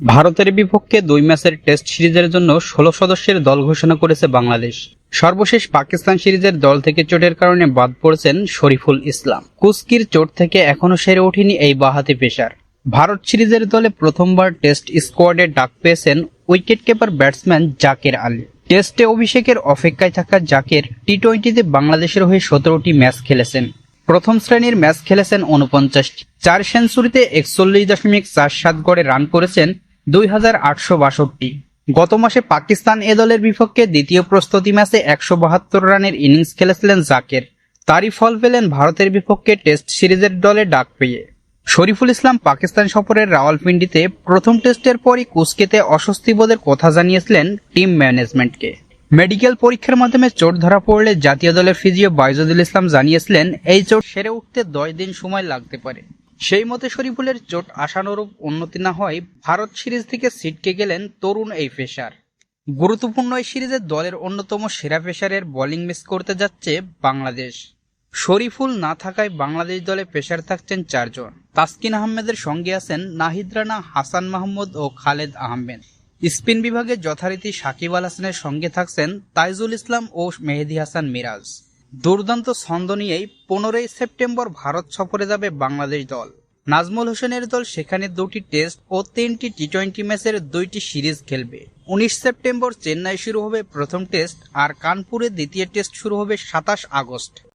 ভারতের বিপক্ষে দুই ম্যাচের টেস্ট সিরিজের জন্য ষোলো সদস্যের দল ঘোষণা করেছে বাংলাদেশ। সর্বশেষ পাকিস্তান সিরিজের দল থেকে চোটের কারণে বাদ পড়েছেন শরীফুল ইসলাম। কুস্কির চোট থেকে এখনও সেরে ওঠেনি এই বাহাতি পেশার ভারত সিরিজের দলে প্রথমবার টেস্ট স্কোয়াডে ডাক পেয়েছেন wicket keeper batsman Zaker Ali. টেস্টে অভিষেকের অপেক্ষায় থাকা জাকের টি টোয়েন্টিতে বাংলাদেশের হয়ে সতেরোটি ম্যাচ খেলেছেন। প্রথম শ্রেণির ম্যাচ খেলেছেন উনপঞ্চাশটি চার সেঞ্চুরিতে একচল্লিশ দশমিক চার সাত গড়ে রান করেছেন দুই হাজার আটশো বাষট্টি। গত মাসে পাকিস্তান এ দলের বিপক্ষে দ্বিতীয় প্রস্তুতি ম্যাচে একশো বাহাত্তর রানের ইনিংস খেলেছিলেন জাকের। তারই ফল পেলেন ভারতের বিপক্ষে টেস্ট সিরিজের দলে ডাক পেয়ে। শরীফুল ইসলাম পাকিস্তান সফরের রাওয়ালপিন্ডিতে প্রথম টেস্টের পরই কুস্কেতে অস্বস্তি বোধের কথা জানিয়েছিলেন টিম ম্যানেজমেন্টকে। মেডিকেল পরীক্ষার মাধ্যমে চোট ধরা পড়লে জাতীয় দলের ফিজিও বাইজুদুল ইসলাম জানিয়েছিলেন, এই চোট সেরে উঠতে দশ দিন সময় লাগতে পারে। সেই মতে শরীফুলের চোট আশানুরূপ উন্নতি না হয়, ভারত সিরিজ থেকে ছিটকে গেলেন তরুণ এই পেসার। গুরুত্বপূর্ণ এই সিরিজে দলের অন্যতম সেরা পেসারের বোলিং মিস করতে যাচ্ছে বাংলাদেশ। শরীফুল না থাকায় বাংলাদেশ দলে পেশার থাকছেন চারজন। তাসকিন আহমেদের সঙ্গে আছেন নাহিদ রানা, হাসান মাহমুদ ও খালেদ আহমেদ। স্পিন বিভাগে যথারীতি সাকিব আল হাসানের সঙ্গে থাকছেন তাইজুল ইসলাম ও মেহেদি হাসান মিরাজ। দুর্দান্ত ছন্দ নিয়েই পনেরোই সেপ্টেম্বর ভারত সফরে যাবে বাংলাদেশ দল। নাজমুল হোসেনের দল সেখানে দুটি টেস্ট ও তিনটি টি টোয়েন্টি ম্যাচের দুইটি সিরিজ খেলবে। উনিশ সেপ্টেম্বর চেন্নাই শুরু হবে প্রথম টেস্ট আর কানপুরে দ্বিতীয় টেস্ট শুরু হবে সাতাশ আগস্ট।